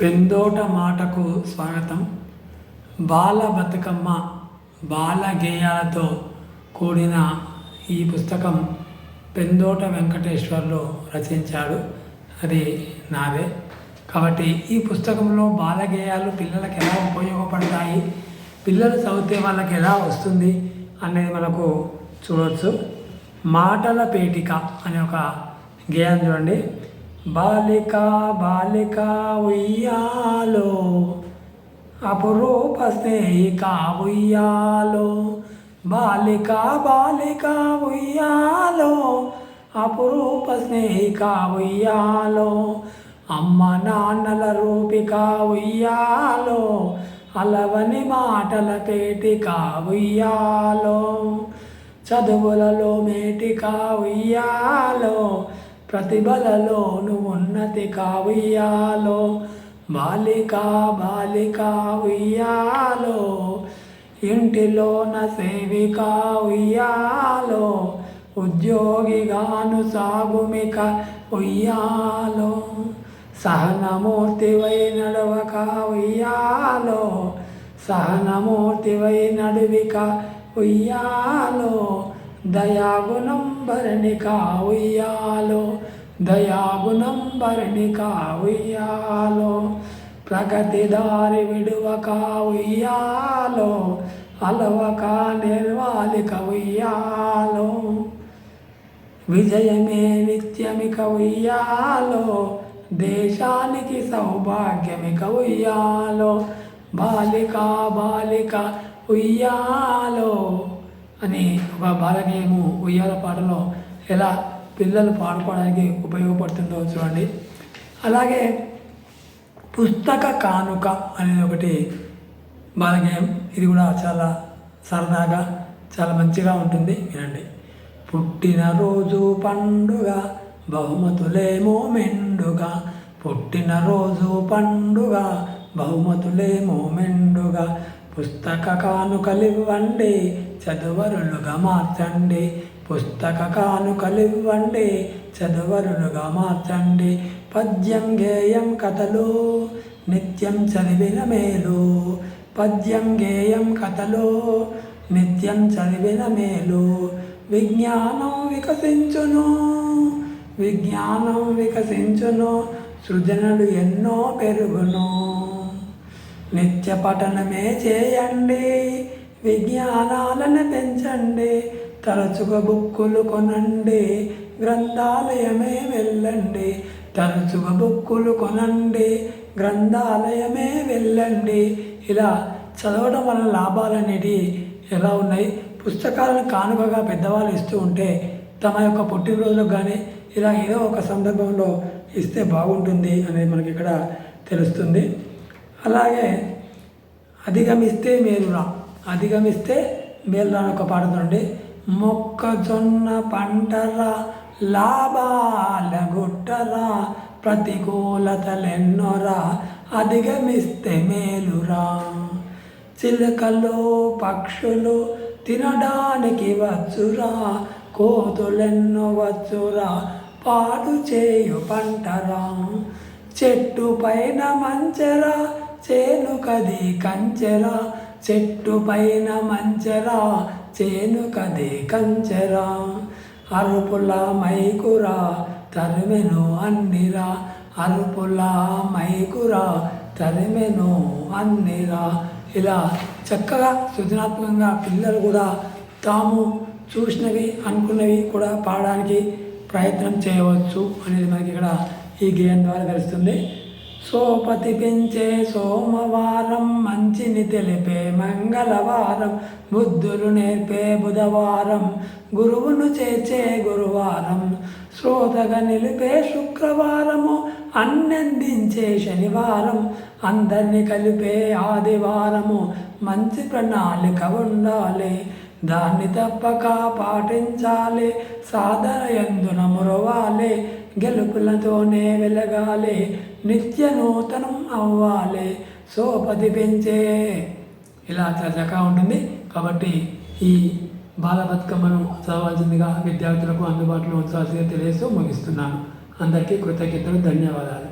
పెందోట మాటకు స్వాగతం. బాల బతుకమ్మ బాల గేయాలతో కూడిన ఈ పుస్తకం పెందోట వెంకటేశ్వర్లు రచించాడు. అది నాదే. కాబట్టి ఈ పుస్తకంలో బాలగేయాలు పిల్లలకు ఎలా ఉపయోగపడతాయి పిల్లలు చదివితే వాళ్ళకి ఎలా వస్తుంది అనేది మనకు చూడవచ్చు మాటల పేటిక అనే ఒక గేయం చూడండి. బాలిక బాలిక ఉయ్యాలో అపురూప స్నేహిక ఉయ్యాలో బాలిక బాలిక ఉయ్యాలో అపురూప స్నేహిక ఉయ్యాలో అమ్మ నాన్నల రూపిక ఉయ్యాలో అలవని మాటల పేటిక ఉయ్యాలో చదువులలో మేటిక ఉయ్యాలో ప్రతిభలలో ఉన్నతి కావుయ్యాలో బాలిక బాలిక ఉయ్యాలో ఇంటిలోన సేవిక ఉయ్యాలో ఉద్యోగిగాను సాగుమిక ఉయ్యాలో సహనమూర్తివై నడవక ఉయ్యాలో సహనమూర్తివై నడువిక ఉయ్యాలో దయాగుణం భరణిక ఉయ్యాలో దయాగుణం భరణిక ఉయ్యాలో ప్రగతి దారి విడువ కావుయ్యాలో అలవక నిర్వాలిక ఉయ్యాలో విజయమే నిత్యమిక ఉయ్యాలో దేశానికి సౌభాగ్యమిక ఉయ్యాలో బాలిక బాలిక ఉయ్యాలో అని ఒక బాలగేయము ఉయ్యాల పాటలో ఎలా పిల్లలు పాడుకోవడానికి ఉపయోగపడుతుందో చూడండి. అలాగే పుస్తక కానుక అనేది ఒకటి బాలగేయం ఇది కూడా చాలా సరదాగా చాలా మంచిగా ఉంటుంది. వినండి. పుట్టినరోజు పండుగ బహుమతులేమో మెండుగా. పుట్టినరోజు పండుగ బహుమతులేమో మెండుగా. పుస్తక కానుకలివ్వండి చదువరులుగా మార్చండి. పుస్తక కానుకలివ్వండి చదువరులుగా మార్చండి. పద్యం గేయం కథలు నిత్యం చదివిన మేలు. పద్యం గేయం కథలు నిత్యం చదివిన మేలు. విజ్ఞానం వికసించును. విజ్ఞానం వికసించును. సృజనలు ఎన్నో పెరుగును. నిత్య పఠనమే చేయండి. విజ్ఞానాలను పెంచండి తరచుగా బుక్కులు కొనండి గ్రంథాలయమే వెళ్ళండి తరచుగా బుక్కులు కొనండి గ్రంథాలయమే వెళ్ళండి. ఇలా చదవడం వల్ల లాభాలు అనేటివి ఎలా ఉన్నాయి? పుస్తకాలను కానుకగా పెద్దవాళ్ళు ఇస్తూ ఉంటే తమ యొక్క పుట్టినరోజులకు కానీ ఇలా ఏదో ఒక సందర్భంలో ఇస్తే బాగుంటుంది అనేది మనకి ఇక్కడ తెలుస్తుంది. అలాగే అధిగమిస్తే మేలురా. అధిగమిస్తే మేలురా ఒక పాట మొక్కజొన్న పంటరా లాభాల గుట్టరా ప్రతికూలతలెన్నోరా. అధిగమిస్తే మేలురా. చిలుకలు పక్షులు తినడానికి వచ్చురా. కోతులెన్నో వచ్చురా. పాడు చేయు పంటరా. చెట్టు పైన మంచెరా. చేను కది కంచెరా. చెట్టు పైన మంచెరా చేను కదే కంచెరా అరుపుల మైకురా తరిమెను అన్నిరా. అరుపుల మైకురా తరిమెను అన్నిరా. ఇలా చక్కగా సృజనాత్మకంగా పిల్లలు కూడా తాము చూసినవి అనుకున్నవి కూడా పాడడానికి ప్రయత్నం చేయవచ్చు అనేది మనకి ఇక్కడ ఈ గేయం ద్వారా తెలుస్తుంది. సోపతి పెంచే సోమవారం మంచిని తెలిపే మంగళవారం బుద్ధులు నేర్పే బుధవారం గురువును చేర్చే గురువారం శ్రోతగా నిలిపే శుక్రవారము అన్నందించే శనివారం అందరిని కలిపే ఆదివారము మంచి ప్రణాళిక ఉండాలి. దాన్ని తప్పక పాటించాలి సాధన ఎందున మురవాలి గెలుపులతోనే వెలగాలి నిత్య నూతనం అవ్వాలి సోపతి పెంచే. ఇలా చాలా చక్కగా ఉంటుంది. కాబట్టి ఈ బాల బతుకమ్మను చదవాల్సిందిగా విద్యార్థులకు అందుబాటులో ఉంచాల్సిందిగా తెలియజేస్తూ ముగిస్తున్నాను. అందరికీ కృతజ్ఞతలు ధన్యవాదాలు.